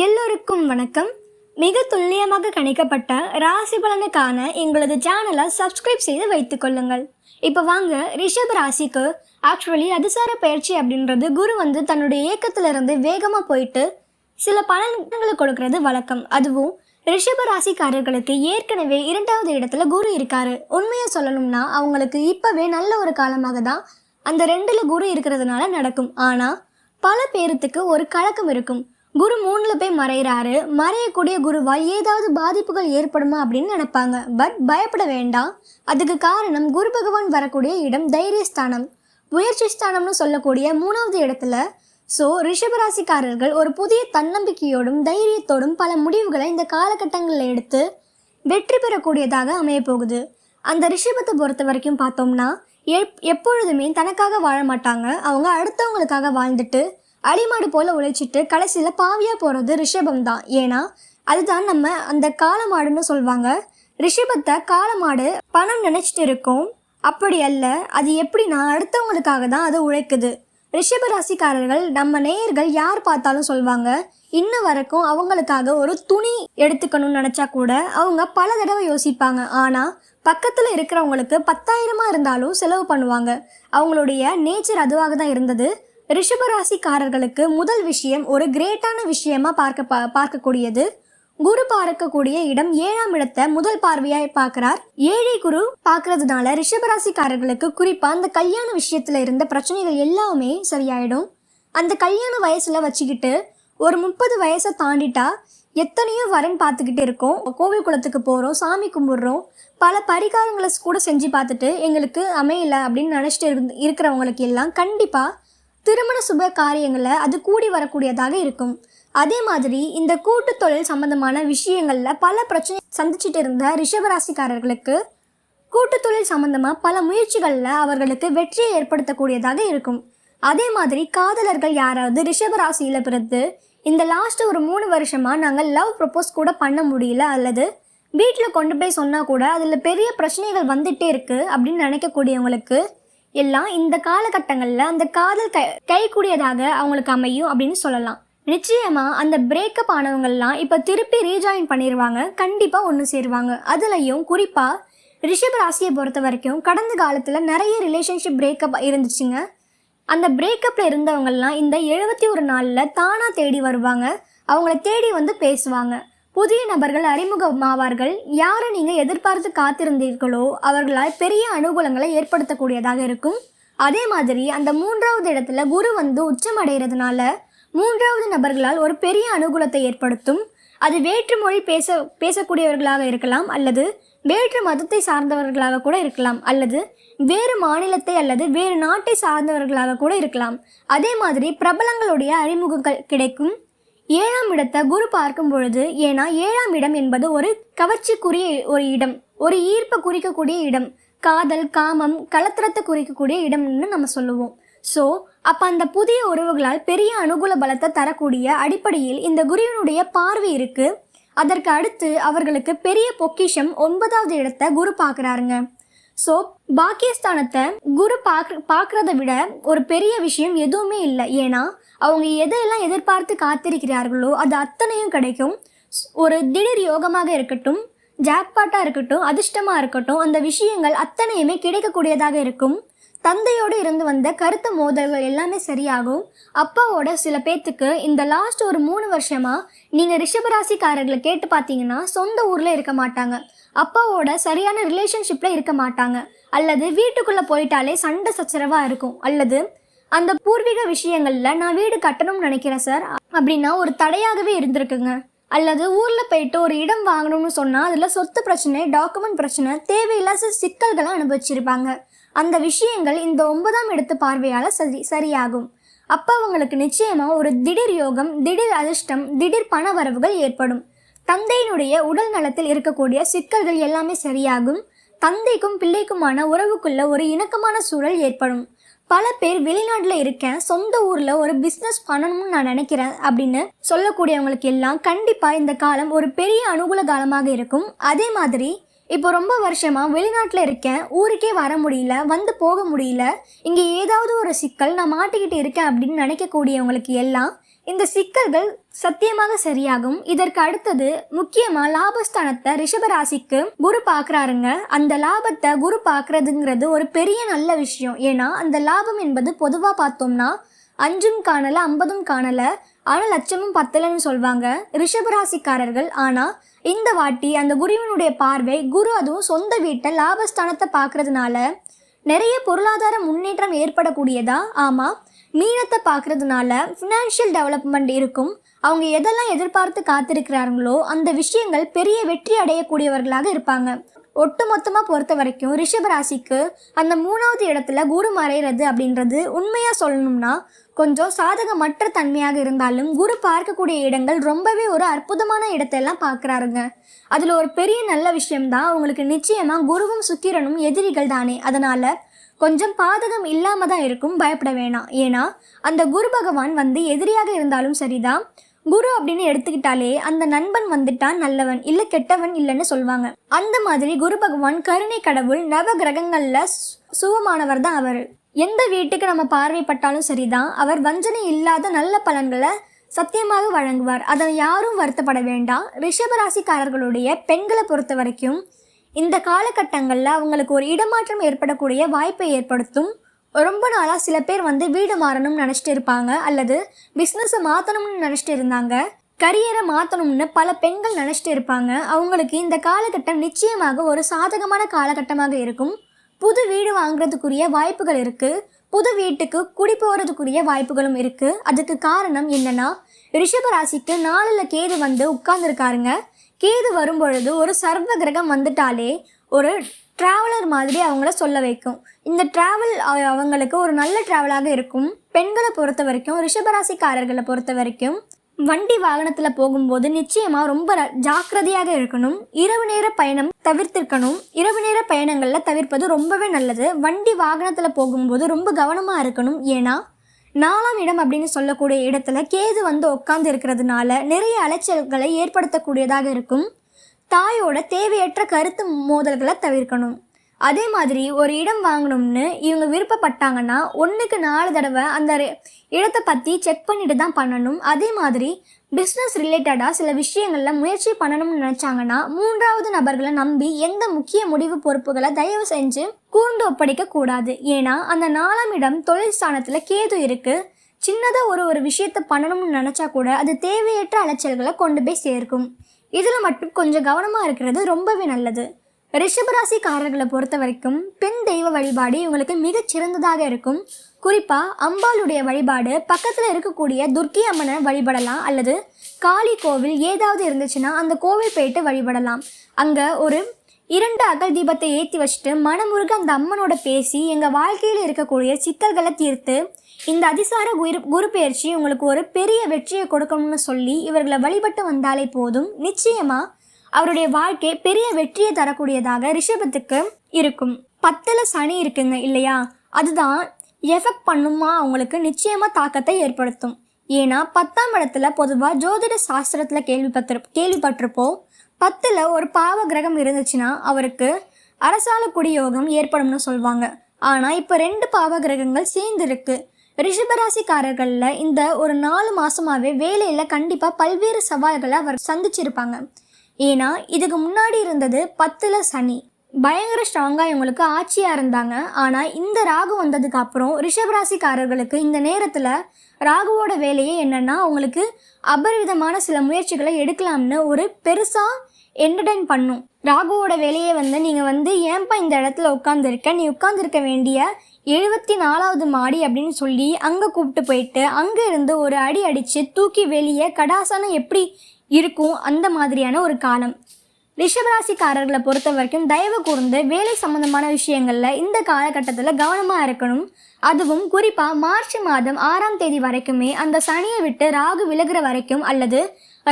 எல்லோருக்கும் வணக்கம். மிக துல்லியமாக கணிக்கப்பட்ட ராசி பலனுக்கான எங்களது சேனலை சப்ஸ்கிரைப் செய்து வைத்துக் கொள்ளுங்கள். இப்போ வாங்க ரிஷப் ராசிக்கு ஆக்சுவலி அதிசார பயிற்சி அப்படின்றது குரு வந்து தன்னுடைய இயக்கத்திலிருந்து வேகமாக போயிட்டு சில பலன்களை கொடுக்கறது வழக்கம். அதுவும் ரிஷப ராசிக்காரர்களுக்கு ஏற்கனவே இரண்டாவது இடத்துல குரு இருக்காரு. உண்மையை சொல்லணும்னா அவங்களுக்கு இப்போவே நல்ல ஒரு காலமாக தான் அந்த ரெண்டில் குரு இருக்கிறதுனால நடக்கும். ஆனால் பல பேர்த்துக்கு ஒரு கலக்கம் இருக்கும். குரு மூணில் போய் மறையிறாரு. மறையக்கூடிய குருவால் ஏதாவது பாதிப்புகள் ஏற்படுமா அப்படின்னு நினைப்பாங்க. பட் பயப்பட வேண்டாம். அதுக்கு காரணம் குரு பகவான் வரக்கூடிய இடம் தைரியஸ்தானம். முயற்சி ஸ்தானம்னு சொல்லக்கூடிய மூணாவது இடத்துல ஸோ ரிஷபராசிக்காரர்கள் ஒரு புதிய தன்னம்பிக்கையோடும் தைரியத்தோடும் பல முடிவுகளை இந்த காலகட்டங்களில் எடுத்து வெற்றி பெறக்கூடியதாக அமைய போகுது. அந்த ரிஷபத்தை பொறுத்த வரைக்கும் பார்த்தோம்னா எப் எப்பொழுதுமே தனக்காக வாழ மாட்டாங்க. அவங்க அடுத்தவங்களுக்காக வாழ்ந்துட்டு அடிமாடு போல் உழைச்சிட்டு கடைசியில் பாவியாக போகிறது ரிஷபம் தான் ஏன்னா அதுதான் நம்ம அந்த காலமாடுன்னு சொல்லுவாங்க ரிஷபத்தை காலமாடு பணம் நினச்சிட்டு இருக்கோம். அப்படி அல்ல அது எப்படின்னா அடுத்தவங்களுக்காக தான் அது உழைக்குது. ரிஷப ராசிக்காரர்கள் நம்ம நேயர்கள் யார் பார்த்தாலும் சொல்லுவாங்க இன்ன வரைக்கும் அவங்களுக்காக ஒரு துணி எடுத்துக்கணும்னு நினச்சா கூட அவங்க பல தடவை யோசிப்பாங்க. ஆனால் பக்கத்தில் இருக்கிறவங்களுக்கு பத்தாயிரமாக இருந்தாலும் செலவு பண்ணுவாங்க. அவங்களுடைய நேச்சர் அதுவாக தான் இருந்தது. ரிஷபராசிக்காரர்களுக்கு முதல் விஷயம் ஒரு கிரேட்டான விஷயமா பார்க்க பா பார்க்கக்கூடியது. குரு பார்க்கக்கூடிய இடம் ஏழாம் இடத்தை முதல் பார்வையாய் பார்க்கிறார். ஏழை குரு பார்க்கறதுனால ரிஷபராசிக்காரர்களுக்கு குறிப்பா அந்த கல்யாண விஷயத்துல இருந்த பிரச்சனைகள் எல்லாமே சரியாயிடும். அந்த கல்யாண வயசுல வச்சுக்கிட்டு ஒரு முப்பது வயசை தாண்டிட்டா எத்தனையோ வரன் பார்த்துக்கிட்டு இருக்கோம். கோவில் குளத்துக்கு போகிறோம் சாமி கும்பிட்றோம். பல பரிகாரங்களை கூட செஞ்சு பார்த்துட்டு எங்களுக்கு அமையலை அப்படின்னு நினச்சிட்டு இருந்து இருக்கிறவங்களுக்கு எல்லாம் கண்டிப்பாக திருமண சுப காரியங்களில் அது கூடி வரக்கூடியதாக இருக்கும். அதே மாதிரி இந்த கூட்டு தொழில் சம்பந்தமான விஷயங்களில் பல பிரச்சனை சந்திச்சுட்டு இருந்த ரிஷபராசிக்காரர்களுக்கு கூட்டு தொழில் சம்பந்தமாக பல முயற்சிகளில் அவர்களுக்கு வெற்றியை ஏற்படுத்தக்கூடியதாக இருக்கும். அதே மாதிரி காதலர்கள் யாராவது ரிஷபராசியில் பிறந்து இந்த லாஸ்ட் ஒரு மூணு வருஷமாக நாங்கள் லவ் ப்ரப்போஸ் கூட பண்ண முடியல அல்லது வீட்டில் கொண்டு போய் சொன்னால் கூட அதில் பெரிய பிரச்சனைகள் வந்துட்டே இருக்குது அப்படின்னு நினைக்கக்கூடியவங்களுக்கு எல்லாம் இந்த காலகட்டங்களில் அந்த காதல் கை கைக்கூடியதாக அவங்களுக்கு அமையும் அப்படின்னு சொல்லலாம். நிச்சயமா அந்த பிரேக்கப் ஆனவங்கள்லாம் இப்போ திருப்பி ரீஜாயின் பண்ணிடுவாங்க கண்டிப்பாக ஒன்று சேருவாங்க. அதுலேயும் குறிப்பாக ரிஷப ராசியை பொறுத்த வரைக்கும் கடந்த காலத்தில் நிறைய ரிலேஷன்ஷிப் பிரேக்கப் இருந்துச்சுங்க. அந்த பிரேக்கப்பில் இருந்தவங்கெல்லாம் இந்த எழுபத்தி ஒரு நாளில் தானாக தேடி வருவாங்க. அவங்கள தேடி வந்து பேசுவாங்க. புதிய நபர்கள் அறிமுகமாவார்கள். யாரை நீங்கள் எதிர்பார்த்து காத்திருந்தீர்களோ அவர்களால் பெரிய அனுகூலங்களை ஏற்படுத்தக்கூடியதாக இருக்கும். அதே மாதிரி அந்த மூன்றாவது இடத்துல குரு வந்து உச்சமடைகிறதுனால மூன்றாவது நபர்களால் ஒரு பெரிய அனுகூலத்தை ஏற்படுத்தும். அது வேற்று மொழி பேச பேசக்கூடியவர்களாக இருக்கலாம் அல்லது வேற்று மதத்தை சார்ந்தவர்களாக கூட இருக்கலாம் அல்லது வேறு மாநிலத்தை அல்லது வேறு நாட்டை சார்ந்தவர்களாக கூட இருக்கலாம். அதே மாதிரி பிரபலங்களுடைய அறிமுகங்கள் கிடைக்கும். ஏழாம் இடத்தை குரு பார்க்கும் பொழுது ஏன்னா ஏழாம் இடம் என்பது ஒரு கவர்ச்சிக்குரிய ஒரு இடம் ஒரு ஈர்ப்பை குறிக்கக்கூடிய இடம் காதல் காமம் கலத்திரத்தை குறிக்கக்கூடிய இடம்னு நம்ம சொல்லுவோம். ஸோ அப்போ அந்த புதிய உறவுகளால் பெரிய அனுகூல பலத்தை தரக்கூடிய அடிப்படையில் இந்த குருவினுடைய பார்வை இருக்கு. அதற்கு அடுத்து அவர்களுக்கு பெரிய பொக்கிஷம் ஒன்பதாவது இடத்தை குரு பார்க்குறாருங்க. ஸோ பாக்கியஸ்தானத்தை குரு பார்க்க பார்க்குறத விட ஒரு பெரிய விஷயம் எதுவுமே இல்லை. ஏன்னா அவங்க எதையெல்லாம் எதிர்பார்த்து காத்திருக்கிறார்களோ அது அத்தனையும் கிடைக்கும். ஒரு திடீர் யோகமாக இருக்கட்டும் ஜாக்பாட்டாக இருக்கட்டும் அதிர்ஷ்டமாக இருக்கட்டும் அந்த விஷயங்கள் அத்தனையுமே கிடைக்கக்கூடியதாக இருக்கும். தந்தையோடு இருந்து வந்த கருத்து மோதல்கள் எல்லாமே சரியாகும். அப்பாவோட சில பேர்த்துக்கு இந்த லாஸ்ட் ஒரு மூணு வருஷமாக நீங்கள் ரிஷபராசிக்காரர்களை கேட்டு பார்த்தீங்கன்னா சொந்த ஊரில் இருக்க மாட்டாங்க. அப்பாவோட சரியான ரிலேஷன்ஷிப்பில் இருக்க மாட்டாங்க. அல்லது வீட்டுக்குள்ளே போயிட்டாலே சண்டை சச்சரவாக இருக்கும். அல்லது அந்த பூர்வீக விஷயங்களில் நான் வீடு கட்டணும்னு நினைக்கிறேன் சார் அப்படின்னா ஒரு தடையாகவே இருந்திருக்குங்க. அல்லது ஊரில் போயிட்டு ஒரு இடம் வாங்கணும்னு சொன்னால் அதில் சொத்து பிரச்சனை டாக்குமெண்ட் பிரச்சனை தேவையில்லாத சிக்கல்களை அனுபவிச்சிருப்பாங்க. அந்த விஷயங்கள் இந்த ஒன்பதாம் இடத்து பார்வையால் சரி சரியாகும். அப்போ அவங்களுக்கு நிச்சயமாக ஒரு திடீர் யோகம் திடீர் அதிர்ஷ்டம் திடீர் பண வரவுகள் ஏற்படும். தந்தையினுடைய உடல் நலத்தில் இருக்கக்கூடிய சிக்கல்கள் எல்லாமே சரியாகும். தந்தைக்கும் பிள்ளைக்குமான உறவுக்குள்ள ஒரு இணக்கமான சூழல் ஏற்படும். பல பேர் வெளிநாட்டில் இருக்கேன் சொந்த ஊரில் ஒரு பிஸ்னஸ் பண்ணணும்னு நான் நினைக்கிறேன் அப்படின்னு சொல்லக்கூடியவங்களுக்கு எல்லாம் கண்டிப்பாக இந்த காலம் ஒரு பெரிய அனுகூல காலமாக இருக்கும். அதே மாதிரி இப்போ ரொம்ப வருஷமாக வெளிநாட்டில் இருக்கேன் ஊருக்கே வர முடியல வந்து போக முடியல இங்கே ஏதாவது ஒரு சிக்கல் நான் மாட்டிக்கிட்டு இருக்கேன் அப்படின்னு நினைக்கக்கூடியவங்களுக்கு எல்லாம் இந்த சிக்கல்கள் சத்தியமாக சரியாகும். இதற்கு அடுத்தது முக்கியமா லாபஸ்தானத்தை ரிஷபராசிக்கு குரு பாக்குறாருங்க அந்த லாபத்தை குரு பாக்குறதுங்கிறது ஒரு பெரிய நல்ல விஷயம். ஏன்னா அந்த லாபம் என்பது பொதுவாக பார்த்தோம்னா அஞ்சும் காணல ஐம்பதும் காணல ஆனா லட்சமும் பத்தலன்னு சொல்வாங்க ரிஷபராசிக்காரர்கள். ஆனா இந்த வாட்டி அந்த குருவினுடைய பார்வை குரு அதுவும் சொந்த வீட்டை லாபஸ்தானத்தை பார்க்கறதுனால நிறைய பொருளாதார முன்னேற்றம் ஏற்படக்கூடியதா? ஆமா மீனத்தை பார்க்கறதுனால ஃபினான்ஷியல் டெவலப்மெண்ட் இருக்கும். அவங்க எதெல்லாம் எதிர்பார்த்து காத்திருக்கிறாங்களோ அந்த விஷயங்கள் பெரிய வெற்றி அடையக்கூடியவர்களாக இருப்பாங்க. ஒட்டு மொத்தமாக பொறுத்த வரைக்கும் ரிஷபராசிக்கு அந்த மூணாவது இடத்துல குரு மறைகிறது அப்படின்றது உண்மையாக சொல்லணும்னா கொஞ்சம் சாதகமற்ற தன்மையாக இருந்தாலும் குரு பார்க்கக்கூடிய இடங்கள் ரொம்பவே ஒரு அற்புதமான இடத்தையெல்லாம் பார்க்குறாருங்க. அதில் ஒரு பெரிய நல்ல விஷயம்தான் அவங்களுக்கு நிச்சயமாக குருவும் சுக்கிரனும் எதிரிகள் தானே. அதனால் கொஞ்சம் பாதகம் இல்லாமல் தான் இருக்கும் பயப்பட வேணாம் ஏன்னா அந்த குரு பகவான் வந்து எதிரியாக இருந்தாலும் சரிதான். குரு அப்படின்னு எடுத்துக்கிட்டாலே அந்த நண்பன் வந்துட்டான் நல்லவன் இல்லை கெட்டவன் இல்லைன்னு சொல்லுவாங்க அந்த மாதிரி குரு பகவான் கருணை கடவுள் நவ கிரகங்களில் சு- சுகமானவர் தான் அவர். எந்த வீட்டுக்கு நம்ம பார்வைப்பட்டாலும் சரிதான். அவர் வஞ்சனை இல்லாத நல்ல பலன்களை சத்தியமாக வழங்குவார். அதை யாரும் வருத்தப்பட வேண்டாம். ரிஷபராசிக்காரர்களுடைய பெண்களை பொறுத்த வரைக்கும் இந்த காலகட்டங்களில் அவங்களுக்கு ஒரு இடமாற்றம் ஏற்படக்கூடிய வாய்ப்பை ஏற்படுத்தும். ரொம்ப நாளாக சில பேர் வந்து வீடு மாறணும்னு நினச்சிட்டு இருப்பாங்க அல்லது பிஸ்னஸை மாற்றணும்னு நினச்சிட்டு இருந்தாங்க. கரியரை மாற்றணும்னு பல பெண்கள் நினச்சிட்டு இருப்பாங்க. அவங்களுக்கு இந்த காலகட்டம் நிச்சயமாக ஒரு சாதகமான காலகட்டமாக இருக்கும். புது வீடு வாங்குறதுக்குரிய வாய்ப்புகள் இருக்குது புது வீட்டுக்கு குடி போகிறதுக்குரிய வாய்ப்புகளும் இருக்குது அதுக்கு காரணம் என்னென்னா ரிஷபராசிக்கு நாளில் கேது வந்து உட்கார்ந்துருக்காருங்க. கேது வரும்பொழுது ஒரு சர்வ கிரகம் வந்துட்டாலே ஒரு ட்ராவலர் மாதிரி அவங்கள சொல்ல வைக்கும். இந்த ட்ராவல் அவங்களுக்கு ஒரு நல்ல ட்ராவலாக இருக்கும். பெண்களை பொறுத்த வரைக்கும் ரிஷபராசிக்காரர்களை பொறுத்த வரைக்கும் வண்டி வாகனத்தில் போகும்போது நிச்சயமாக ரொம்ப ஜாக்கிரதையாக இருக்கணும். இரவு நேர பயணம் தவிர்த்திருக்கணும். இரவு நேர பயணங்களில் தவிர்ப்பது ரொம்பவே நல்லது. வண்டி வாகனத்தில் போகும்போது ரொம்ப கவனமாக இருக்கணும். ஏன்னா நாலாம் இடம் அப்படின்னு சொல்லக்கூடிய இடத்துல கேது வந்து உட்கார்ந்து இருக்கிறதுனால நிறைய அலைச்சல்களை ஏற்படுத்தக்கூடியதாக இருக்கும். தாயோட தேவையற்ற கருத்து மோதல்களை தவிர்க்கணும். அதே மாதிரி ஒரு இடம் வாங்கணும்னு இவங்க விருப்பப்பட்டாங்கன்னா ஒன்றுக்கு நாலு தடவை அந்த இடத்தை பற்றி செக் பண்ணிட்டு தான் பண்ணணும். அதே மாதிரி பிஸ்னஸ் ரிலேட்டடாக சில விஷயங்களில் முயற்சி பண்ணணும்னு நினச்சாங்கன்னா மூன்றாவது நபர்களை நம்பி எந்த முக்கிய முடிவு பொறுப்புகளை தயவு செஞ்சு கூர்ந்து ஒப்படைக்க கூடாது. ஏன்னா அந்த நாலாம் இடம் தொழில் ஸ்தானத்தில் கேது இருக்கு. சின்னதாக ஒரு ஒரு விஷயத்தை பண்ணணும்னு நினச்சா கூட அது தேவையற்ற அலைச்சல்களை கொண்டு போய் சேர்க்கும். இதில் மட்டும் கொஞ்சம் கவனமாக இருக்கிறது ரொம்பவே நல்லது. ரிஷபராசிக்காரர்களை பொறுத்த வரைக்கும் பெண் தெய்வ வழிபாடு இவங்களுக்கு மிகச் சிறந்ததாக இருக்கும். குறிப்பாக அம்பாளுடைய வழிபாடு பக்கத்தில் இருக்கக்கூடிய துர்க்கி அம்மனை வழிபடலாம் அல்லது காளி கோவில் ஏதாவது இருந்துச்சுன்னா அந்த கோவில் போயிட்டு வழிபடலாம். அங்கே ஒரு இரண்டு அகல் தீபத்தை ஏற்றி வச்சுட்டு மனமுருக அந்த அம்மனோட பேசி எங்கள் வாழ்க்கையில் இருக்கக்கூடிய சிக்கல்களை தீர்த்து இந்த அதிசார குரு குரு பயிற்சி உங்களுக்கு ஒரு பெரிய வெற்றியை கொடுக்கணும்னு சொல்லி இவர்களை வழிபட்டு வந்தாலே போதும். நிச்சயமாக அவருடைய வாழ்க்கை பெரிய வெற்றியை தரக்கூடியதாக ரிஷபத்துக்கு இருக்கும். பத்தில் சனி இருக்குங்க இல்லையா? அதுதான் எஃபெக்ட் பண்ணுமா அவங்களுக்கு நிச்சயமாக தாக்கத்தை ஏற்படுத்தும். ஏன்னா பத்தாம் இடத்துல பொதுவாக ஜோதிட சாஸ்திரத்தில் கேள்விப்பட்டிரு கேள்விப்பட்டிருப்போம். பத்தில் ஒரு பாவ கிரகம் இருந்துச்சுன்னா அவருக்கு அரசால குடியோகம் ஏற்படும்னு சொல்லுவாங்க ஆனால் இப்போ ரெண்டு பாவ கிரகங்கள் சேர்ந்து இருக்கு. ரிஷபராசிக்காரர்களில் இந்த ஒரு நாலு மாசமாவே வேலையில் கண்டிப்பாக பல்வேறு சவால்களை அவர் சந்திச்சிருப்பாங்க. ஏன்னா இதுக்கு முன்னாடி இருந்தது பத்தில் சனி. பயங்கர ஸ்ட்ராங்காக இவங்களுக்கு ஆட்சியாக இருந்தாங்க. ஆனால் இந்த ராகு வந்ததுக்கு அப்புறம் ரிஷபராசிக்காரர்களுக்கு இந்த நேரத்தில் ராகுவோட வேலையே என்னென்னா அவங்களுக்கு அபரிவிதமான சில முயற்சிகளை எடுக்கலாம்னு ஒரு பெருசாக என்டர்டைன் பண்ணும். ராகுவோட வேலையை வந்து நீங்கள் வந்து ஏன்பா இந்த இடத்துல உட்காந்துருக்க நீ உட்காந்துருக்க வேண்டிய எழுபத்தி நாலாவது மாடி அப்படின்னு சொல்லி அங்கே கூப்பிட்டு போயிட்டு அங்கே இருந்து ஒரு அடி அடித்து தூக்கி வெளியே கடாசனம் எப்படி இருக்கும் அந்த மாதிரியான ஒரு காலம். ரிஷபராசிக்காரர்களை பொறுத்த வரைக்கும் தயவு கூர்ந்து வேலை சம்பந்தமான விஷயங்களில் இந்த காலகட்டத்தில் கவனமாக இருக்கணும். அதுவும் குறிப்பாக மார்ச் மாதம் ஆறாம் தேதி வரைக்குமே அந்த சனியை விட்டு ராகு விலகிற வரைக்கும் அல்லது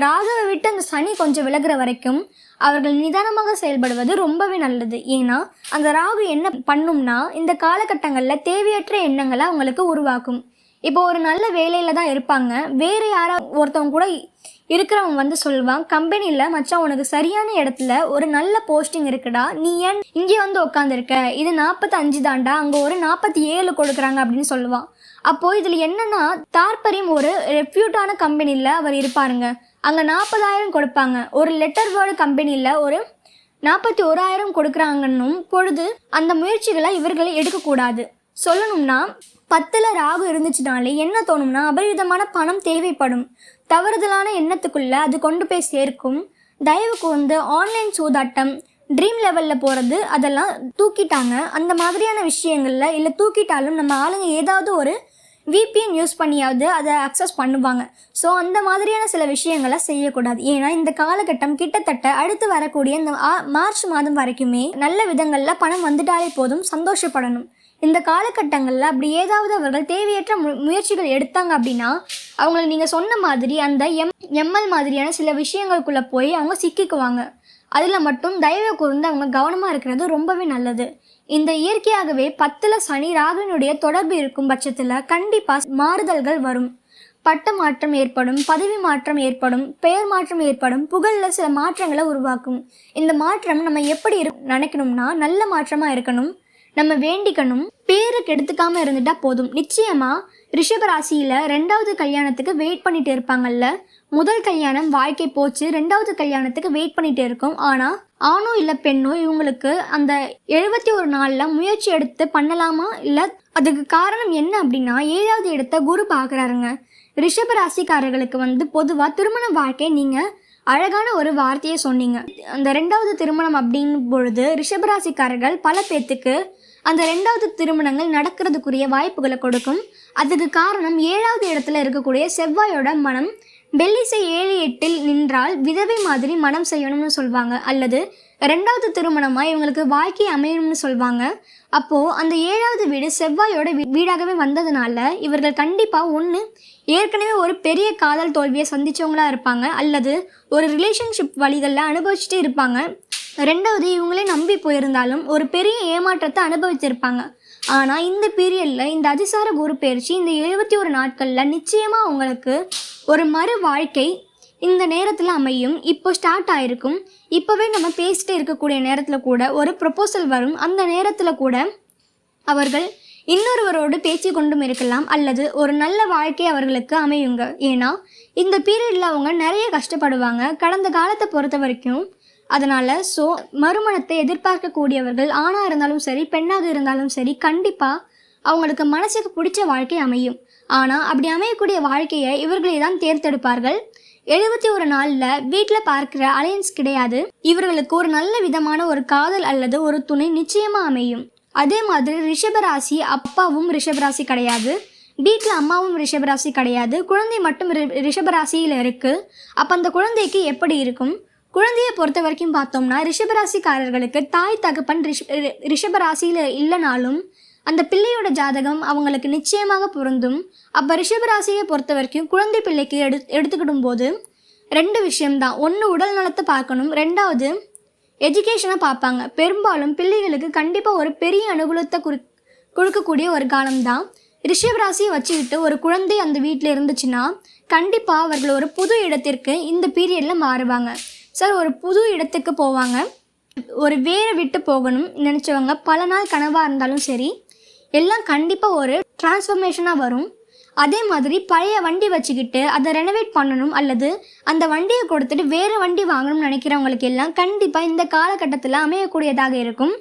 ராகுவை விட்டு அந்த சனி கொஞ்சம் விலகிற வரைக்கும் அவர்கள் நிதானமாக செயல்படுவது ரொம்பவே நல்லது. ஏன்னா அந்த ராகு என்ன பண்ணும்னா இந்த காலகட்டங்களில் தேவையற்ற எண்ணங்களை அவங்களுக்கு உருவாக்கும். இப்போ ஒரு நல்ல வேலையில் தான் இருப்பாங்க. வேறு யாராவது ஒருத்தவங்க கூட இருக்கிறவங்க வந்து சொல்லுவான் கம்பெனியில் மச்சான் உனக்கு சரியான இடத்துல ஒரு நல்ல போஸ்டிங் இருக்குடா. நீ ஏன் இங்கே வந்து உட்காந்துருக்க இது நாற்பத்தஞ்சு தாண்டா அங்கே ஒரு நாற்பத்தி ஏழு கொடுக்குறாங்க அப்படின்னு சொல்லுவான். அப்போது இதில் என்னென்னா தார்பரியம் ஒரு ரெப்யூட்டான கம்பெனியில் அவர் இருப்பாருங்க. அங்கே நாற்பதாயிரம் கொடுப்பாங்க. ஒரு லெட்டர் வேர்டு கம்பெனியில் ஒரு நாற்பத்தி ஓராயிரம் கொடுக்குறாங்கன்னும் பொழுது அந்த முயற்சிகளை இவர்களை எடுக்கக்கூடாது. சொல்லணும்னா பத்தில் ராகு இருந்துச்சுனாலே என்ன தோணும்னா அபரிவிதமான பணம் தேவைப்படும். தவறுதலான எண்ணத்துக்குள்ள அது கொண்டு போய் சேர்க்கும். தயவுக்கு வந்து ஆன்லைன் சூதாட்டம் ட்ரீம் லெவலில் போகிறது அதெல்லாம் தூக்கிட்டாங்க. அந்த மாதிரியான விஷயங்களில் இல்லை தூக்கிட்டாலும் நம்ம ஆளுங்க ஏதாவது ஒரு விபிஎன் யூஸ் பண்ணியாவது அதை அக்சஸ் பண்ணுவாங்க. ஸோ அந்த மாதிரியான சில விஷயங்களை செய்யக்கூடாது. ஏன்னா இந்த காலகட்டம் கிட்டத்தட்ட அடுத்து வரக்கூடிய இந்த மார்ச் மாதம் வரைக்குமே நல்ல விதங்களில் பணம் வந்துட்டாலே போதும் சந்தோஷப்படணும். இந்த காலகட்டங்களில் அப்படி ஏதாவது அவர்கள் தேவையற்ற மு முயற்சிகள் எடுத்தாங்க அப்படின்னா அவங்கள நீங்கள் சொன்ன மாதிரி அந்த எம் எம்எல் மாதிரியான சில விஷயங்களுக்குள்ளே போய் அவங்க சிக்கிக்குவாங்க. அதில் மட்டும் தயவு கூர்ந்து அவங்க கவனமாக இருக்கிறது ரொம்பவே நல்லது. இந்த இயற்கையாகவே பத்தில் சனி ராகுனுடைய தொடர்பு இருக்கும் பட்சத்தில் கண்டிப்பாக மாறுதல்கள் வரும். பட்ட மாற்றம் ஏற்படும் பதவி மாற்றம் ஏற்படும் பெயர் மாற்றம் ஏற்படும் புகழில் சில மாற்றங்களை உருவாக்கும். இந்த மாற்றம் நம்ம எப்படி இரு நினைக்கணும்னா நல்ல மாற்றமாக இருக்கணும். நம்ம வேண்டிக்கணும். பேருக்கு எடுத்துக்காம இருந்துட்டா போதும். நிச்சயமா ரிஷப ராசியில ரெண்டாவது கல்யாணத்துக்கு வெயிட் பண்ணிட்டு இருப்பாங்கல்ல? முதல் கல்யாணம் வாழ்க்கை போச்சு ரெண்டாவது கல்யாணத்துக்கு வெயிட் பண்ணிட்டு இருக்கோம். ஆனா ஆணோ இல்ல பெண்ணோ இவங்களுக்கு அந்த எழுபத்தி ஒரு நாள்ல முயற்சி எடுத்து பண்ணலாமா? இல்ல அதுக்கு காரணம் என்ன அப்படின்னா ஏழாவது இடத்த குரு பார்க்குறாருங்க. ரிஷப ராசிக்காரர்களுக்கு வந்து பொதுவா திருமண வாழ்க்கை நீங்க அழகான ஒரு வார்த்தையை சொன்னீங்க. அந்த ரெண்டாவது திருமணம் அப்படின் பொழுது ரிஷபராசிக்காரர்கள் பல பேர்த்துக்கு அந்த ரெண்டாவது திருமணங்கள் நடக்கிறதுக்குரிய வாய்ப்புகளை கொடுக்கும். அதுக்கு காரணம் ஏழாவது இடத்துல இருக்கக்கூடிய செவ்வாயோட மனம். வெள்ளிசை ஏழு எட்டில் நின்றால் விதவை மாதிரி மனம் செய்யணும்னு சொல்லுவாங்க அல்லது ரெண்டாவது திருமணமாக இவங்களுக்கு வாழ்க்கை அமையணும்னு சொல்லுவாங்க அப்போது அந்த ஏழாவது வீடு செவ்வாயோட வீ- வீடாகவே வந்ததுனால இவர்கள் கண்டிப்பாக ஒன்று ஏற்கனவே ஒரு பெரிய காதல் தோல்வியை சந்தித்தவங்களாக இருப்பாங்க. அல்லது ஒரு ரிலேஷன்ஷிப் வழிகளில் அனுபவிச்சுட்டே இருப்பாங்க. ரெண்டாவது இவங்களே நம்பி போயிருந்தாலும் ஒரு பெரிய ஏமாற்றத்தை அனுபவிச்சிருப்பாங்க. ஆனால் இந்த பீரியடில் இந்த அதிசார குரு பயிற்சி இந்த எழுபத்தி ஒரு நாட்களில் நிச்சயமாக அவங்களுக்கு ஒரு மறு வாழ்க்கை இந்த நேரத்தில் அமையும். இப்போ ஸ்டார்ட் ஆயிருக்கும். இப்போவே நம்ம பேசிட்டு இருக்கக்கூடிய நேரத்தில் கூட ஒரு ப்ரொபோசல் வரும். அந்த நேரத்தில் கூட அவர்கள் இன்னொருவரோடு பேச்சு கொண்டும் இருக்கலாம். அல்லது ஒரு நல்ல வாழ்க்கை அவர்களுக்கு அமையுங்க. ஏன்னா இந்த பீரியடில் அவங்க நிறைய கஷ்டப்படுவாங்க. கடந்த காலத்தை பொறுத்த வரைக்கும் அதனால் ஸோ மறுமணத்தை எதிர்பார்க்கக்கூடியவர்கள் ஆணாக இருந்தாலும் சரி பெண்ணாக இருந்தாலும் சரி கண்டிப்பாக அவங்களுக்கு மனசுக்கு பிடிச்ச வாழ்க்கை அமையும். ஆனால் அப்படி அமையக்கூடிய வாழ்க்கையை இவர்களே தான் தேர்ந்தெடுப்பார்கள். எழுபத்தி ஒரு நாளில் வீட்டில் பார்க்குற அலையன்ஸ் கிடையாது. இவர்களுக்கு ஒரு நல்ல விதமான ஒரு காதல் அல்லது ஒரு துணை நிச்சயமாக அமையும். அதே மாதிரி ரிஷபராசி அப்பாவும் ரிஷபராசி கிடையாது. வீட்டில் அம்மாவும் ரிஷபராசி கிடையாது. குழந்தை மட்டும் ரி- ரிஷபராசியில் இருக்குது அப்போ அந்த குழந்தைக்கு எப்படி இருக்கும்? குழந்தையை பொறுத்த வரைக்கும் பார்த்தோம்னா ரிஷபராசிக்காரர்களுக்கு தாய் தகப்பன் ரிஷ ரி- ரிஷபராசியில் இல்லைனாலும் அந்த பிள்ளையோட ஜாதகம் அவங்களுக்கு நிச்சயமாக பொருந்தும். அப்போ ரிஷபராசியை பொறுத்த வரைக்கும் குழந்தை பிள்ளைக்கு எடு எடுத்துக்கிடும் போது ரெண்டு விஷயம்தான். ஒன்று உடல் நலத்தை பார்க்கணும். ரெண்டாவது எஜுகேஷனை பார்ப்பாங்க. பெரும்பாலும் பிள்ளைகளுக்கு கண்டிப்பாக ஒரு பெரிய அனுகூலத்தை குறி கொடுக்கக்கூடிய ஒரு காலம்தான். ரிஷபராசியை வச்சுக்கிட்டு ஒரு குழந்தை அந்த வீட்டில் இருந்துச்சுன்னா கண்டிப்பாக அவர்கள் ஒரு புது இடத்திற்கு இந்த பீரியடில் மாறுவாங்க. சார் ஒரு புது இடத்துக்கு போவாங்க. ஒரு வேரை விட்டு போகணும் நினச்சவங்க பல நாள் கனவாக இருந்தாலும் சரி எல்லாம் கண்டிப்பாக ஒரு டிரான்ஸ்ஃபர்மேஷனாக வரும். அதே மாதிரி பழைய வண்டி வச்சுக்கிட்டு அதை ரெனோவேட் பண்ணணும் அல்லது அந்த வண்டியை கொடுத்துட்டு வேறு வண்டி வாங்கணும்னு நினைக்கிறவங்களுக்கு எல்லாம் கண்டிப்பாக இந்த காலகட்டத்தில் அமையக்கூடியதாக இருக்கும்.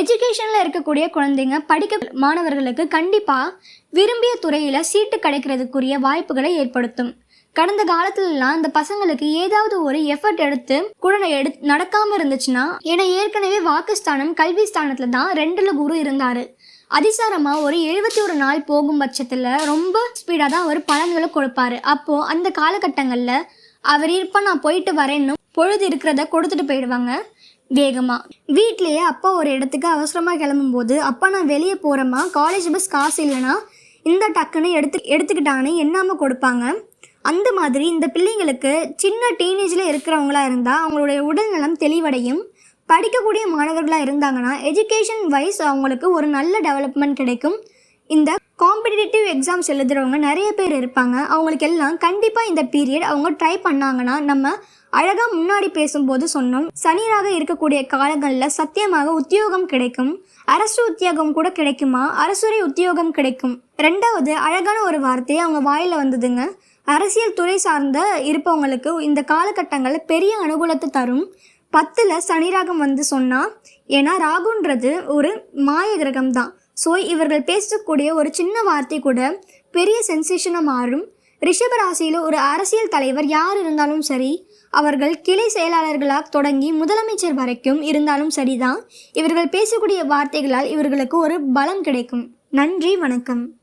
எஜுகேஷனில் இருக்கக்கூடிய குழந்தைங்க படிக்க மாணவர்களுக்கு கண்டிப்பாக விரும்பிய துறையில் சீட்டு கிடைக்கிறதுக்குரிய வாய்ப்புகளை ஏற்படுத்தும். கடந்த காலத்துலலாம் இந்த பசங்களுக்கு ஏதாவது ஒரு எஃபர்ட் எடுத்து கூட எடு நடக்காமல் இருந்துச்சுன்னா ஏன்னா ஏற்கனவே வாக்குஸ்தானம் கல்வி ஸ்தானத்தில் தான் ரெண்டில் குரு இருந்தார். அதிசாரமாக ஒரு எழுபத்தி ஒரு நாள் போகும் பட்சத்தில் ரொம்ப ஸ்பீடாக தான் அவர் பலன்களை கொடுப்பாரு. அப்போது அந்த காலகட்டங்களில் அவர் இருப்பா நான் போயிட்டு வரேன்னு பொழுது இருக்கிறத கொடுத்துட்டு போயிடுவாங்க வேகமாக வீட்லேயே அப்பா ஒரு இடத்துக்கு அவசரமாக கிளம்பும்போது அப்பா நான் வெளியே போகிறேம்மா காலேஜ் பஸ் காசு இல்லைன்னா இந்த டக்குன்னு எடுத்து எடுத்துக்கிட்டாங்கன்னு எண்ணாமல் கொடுப்பாங்க. அந்த மாதிரி இந்த பிள்ளைங்களுக்கு சின்ன டீனேஜில் இருக்கிறவங்களா இருந்தால் அவங்களுடைய உடல்நலம் தெளிவடையும். படிக்கக்கூடிய மாணவர்களாக இருந்தாங்கன்னா எஜுகேஷன் வைஸ் அவங்களுக்கு ஒரு நல்ல டெவலப்மெண்ட் கிடைக்கும். இந்த காம்படிட்டிவ் எக்ஸாம்ஸ் எழுதுகிறவங்க நிறைய பேர் இருப்பாங்க. அவங்களுக்கு எல்லாம் கண்டிப்பாக இந்த பீரியட் அவங்க ட்ரை பண்ணாங்கன்னா நம்ம அழகாக முன்னாடி பேசும்போது சொன்னோம். சனியாக இருக்கக்கூடிய காலங்களில் சத்தியமாக உத்தியோகம் கிடைக்கும். அரசு உத்தியோகம் கூட கிடைக்குமா? அரசுரை உத்தியோகம் கிடைக்கும். ரெண்டாவது அழகான ஒரு வார்த்தை அவங்க வாயில் வந்ததுங்க. அரசியல் துறை சார்ந்த இருப்பவங்களுக்கு இந்த காலகட்டங்களில் பெரிய அனுகூலத்தை தரும். பத்தில் சனிராகம் வந்து சொன்னால் ஏன்னா ராகுன்றது ஒரு மாய கிரகம் தான் ஸோ இவர்கள் பேசக்கூடிய ஒரு சின்ன வார்த்தை கூட பெரிய சென்சேஷனாக மாறும். ரிஷப ராசியில் ஒரு அரசியல் தலைவர் யார் இருந்தாலும் சரி அவர்கள் கிளை செயலாளர்களாக தொடங்கி முதலமைச்சர் வரைக்கும் இருந்தாலும் சரிதான். இவர்கள் பேசக்கூடிய வார்த்தைகளால் இவர்களுக்கு ஒரு பலம் கிடைக்கும். நன்றி வணக்கம்.